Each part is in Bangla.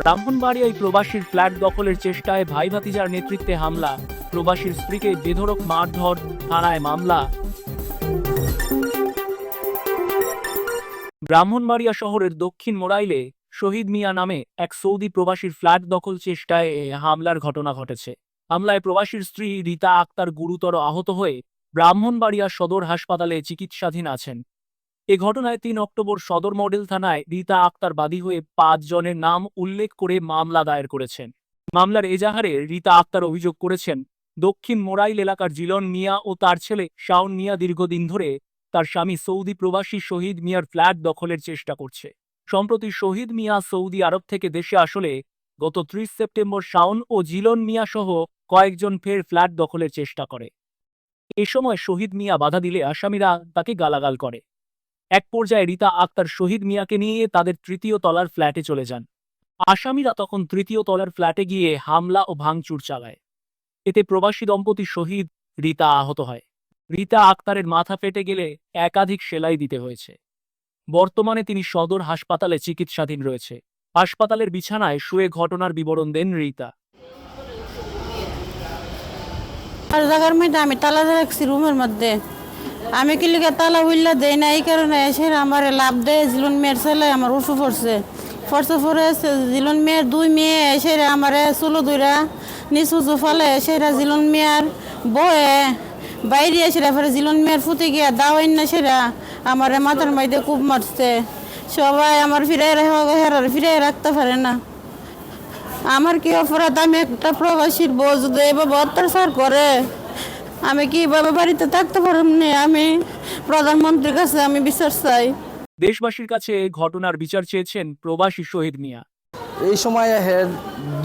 ব্রাহ্মণবাড়িয়ায় প্রবাসীর ফ্ল্যাট দখলের চেষ্টায় ভাই ভাতিজার নেতৃত্বে হামলা। প্রবাসীর স্ত্রীকে বেধড়ক মারধর, থানায় মামলা। ব্রাহ্মণবাড়িয়া শহরের দক্ষিণ মোড়াইলে শহীদ মিয়া নামে এক সৌদি প্রবাসীর ফ্ল্যাট দখল চেষ্টায় হামলার ঘটনা ঘটেছে। হামলায় প্রবাসীর স্ত্রী রীতা আক্তার গুরুতর আহত হয়ে ব্রাহ্মণবাড়িয়া সদর হাসপাতালে চিকিৎসাধীন আছেন। এ ঘটনায় তিন অক্টোবর সদর মডেল থানায় রীতা আক্তার বাদী হয়ে পাঁচ জনের নাম উল্লেখ করে মামলা দায়ের করেছেন। মামলার এজাহারে রীতা আক্তার অভিযোগ করেছেন, দক্ষিণ মোরাইল এলাকার জিলন মিয়া ও তার ছেলে শাওন মিয়া দীর্ঘদিন ধরে তার স্বামী সৌদি প্রবাসী শহীদ মিয়ার ফ্ল্যাট দখলের চেষ্টা করছে। সম্প্রতি শহীদ মিয়া সৌদি আরব থেকে দেশে আসলে গত ত্রিশ সেপ্টেম্বর শাওন ও জিলন মিয়া সহ কয়েকজন ফের ফ্ল্যাট দখলের চেষ্টা করে। এ সময় শহীদ মিয়া বাধা দিলে আসামিরা তাকে গালাগাল করে। এক পর্যায়ে রীতা আক্তার শহীদ মিয়াকে নিয়ে তাদের তৃতীয় তলার ফ্ল্যাটে চলে যান। আসামিরা তখন তৃতীয় তলার ফ্ল্যাটে গিয়ে হামলা ও ভাঙচুর চালায়। এতে প্রবাসী দম্পতি শহীদ রীতা আহত হয়। রীতা আক্তারের মাথা ফেটে গেলে একাধিক সেলাই দিতে হয়েছে। বর্তমানে তিনি সদর হাসপাতালে চিকিৎসাধীন রয়েছে। হাসপাতালের বিছানায় শুয়ে ঘটনার বিবরণ দেন রীতা। আর জায়গার মধ্যে আমি তালা রাখছি রুমের মধ্যে। আমি কি লিখে তালা উইল্লা দেই না? এই কারণে এসে আমার লাভ দেয় জিলুন মেয়ের ছেলে আমার উঠু পড়ছে পড়ছে পরে জিলুন মেয়ের দুই মেয়ে এসে আমার চুলো দুইরা নিচু জোফালে এসে জিলুন মেয়ের বয়ে বাইরে এসে পরে জিলুন মেয়ের ফুটে গিয়া দাওয়াই না সেরা আমার মাথার মধ্যে কূপ মারছে। সবাই আমার ফিরে হেরার ফিরে রাখতে পারে না। আমার কি অপরাধ? আমি একটা প্রবাসীর বউ, যদি এভাবে অত্যাচার করে আমি কীভাবে বাড়িতে থাকতে পারব না? আমি প্রধানমন্ত্রীর কাছে আমি বিচার চাই। দেশবাসীর কাছে এই ঘটনার বিচার চেয়েছেন প্রবাসী শহীদ মিয়া। এই সময় হের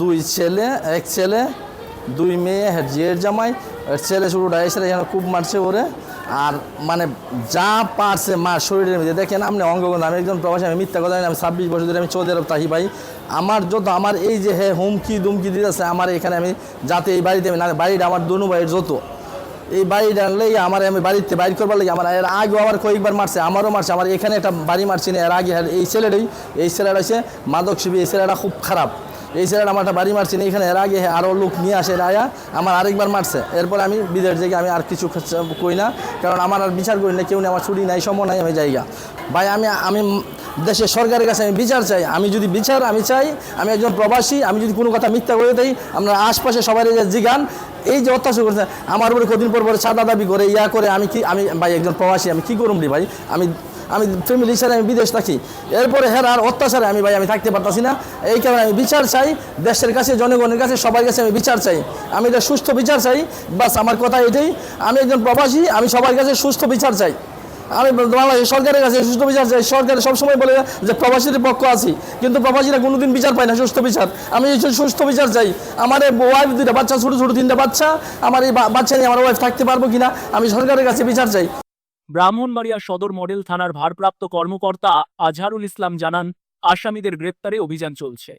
দুই ছেলে এক ছেলে দুই মেয়ে হের জিয়ের জামাই ছেলে শুরুটা এসে এখানে খুব মারছে ওরে। আর মানে যা পারছে মার শরীরের মধ্যে দেখেন আপনি অঙ্গগণ আমি একজন প্রবাসী আমি মিথ্যা কথা আমি ছাব্বিশ বছর ধরে আমি সৌদি আরব থাকি ভাই। আমার যত আমার এই যে হে হুমকি দুমকি দিতেছে আমার এখানে আমি যাতে এই বাড়িতে আমি না বাড়িটা আমার দনু ভাইয়ের যত। এই বাড়ি ডানলেই আমার আমি বাড়িতে বাইর করবার লাগে আমার, এর আগেও আমার কয়েকবার মারছে, আমারও মারছে, আমার এখানে একটা বাড়ি মারছি না, এর আগে এই ছেলেটাই, এই ছেলেটা হচ্ছে মাদক শিবি এই ছেলেটা খুব খারাপ। এই ছেলেটা আমার একটা বাড়ি মারছি না, এখানে এর আগে আরও লোক নিয়ে আসে রায়া, আমার আরেকবার মারছে। এরপর আমি বিদেশ জায়গায় আমি আর কিছু করি না, কারণ আমার আর বিচার করি না, কেউ নেই, আমার ছুটি নাই, সময় নাই, আমি জায়গা। ভাই, আমি আমি দেশের সরকারের কাছে আমি বিচার চাই, আমি যদি বিচার আমি চাই, আমি একজন প্রবাসী, আমি যদি কোনো কথা মিথ্যা করে দিই, আমরা আশপাশে সবাই যে জিগান, এই যে অত্যাচার করছে, আমার উপরে কদিন পর পরে চাঁদা দাবি করে, ইয়া করে, আমি কি, আমি, ভাই, একজন প্রবাসী, আমি কি করুম রে ভাই? আমি আমি ফ্যামিলি হিসাবে আমি বিদেশ থাকি। এরপরে হের আর অত্যাচারে আমি ভাই, আমি থাকতে পারতাছি না। এই কারণে আমি বিচার চাই, দেশের কাছে, জনগণের কাছে, সবার কাছে আমি বিচার চাই। আমি এটা সুস্থ বিচার চাই, বাস আমার কথা এটাই। আমি একজন প্রবাসী, আমি সবার কাছে সুস্থ বিচার চাই। আমি বাংলাদেশ সরকারের কাছে সুস্থ বিচার চাই। সরকার সবসময় বলে যে প্রবাসীদের পক্ষ আছি, কিন্তু প্রবাসীরা কোনোদিন বিচার পায় না সুস্থ বিচার। আমি সুস্থ বিচার চাই। আমার ওয়াইফ দুইটা বাচ্চা, ছোটো ছোটো তিনটা বাচ্চা, আমার এই বাচ্চা নিয়ে আমার ওয়াইফ থাকতে পারব কিনা, আমি সরকারের কাছে বিচার চাই। ব্রাহ্মণবাড়িয়া সদর মডেল থানার ভারপ্রাপ্ত কর্মকর্তা আজহারুল ইসলাম জানান আসামিদের গ্রেপ্তারে অভিযান চলছে।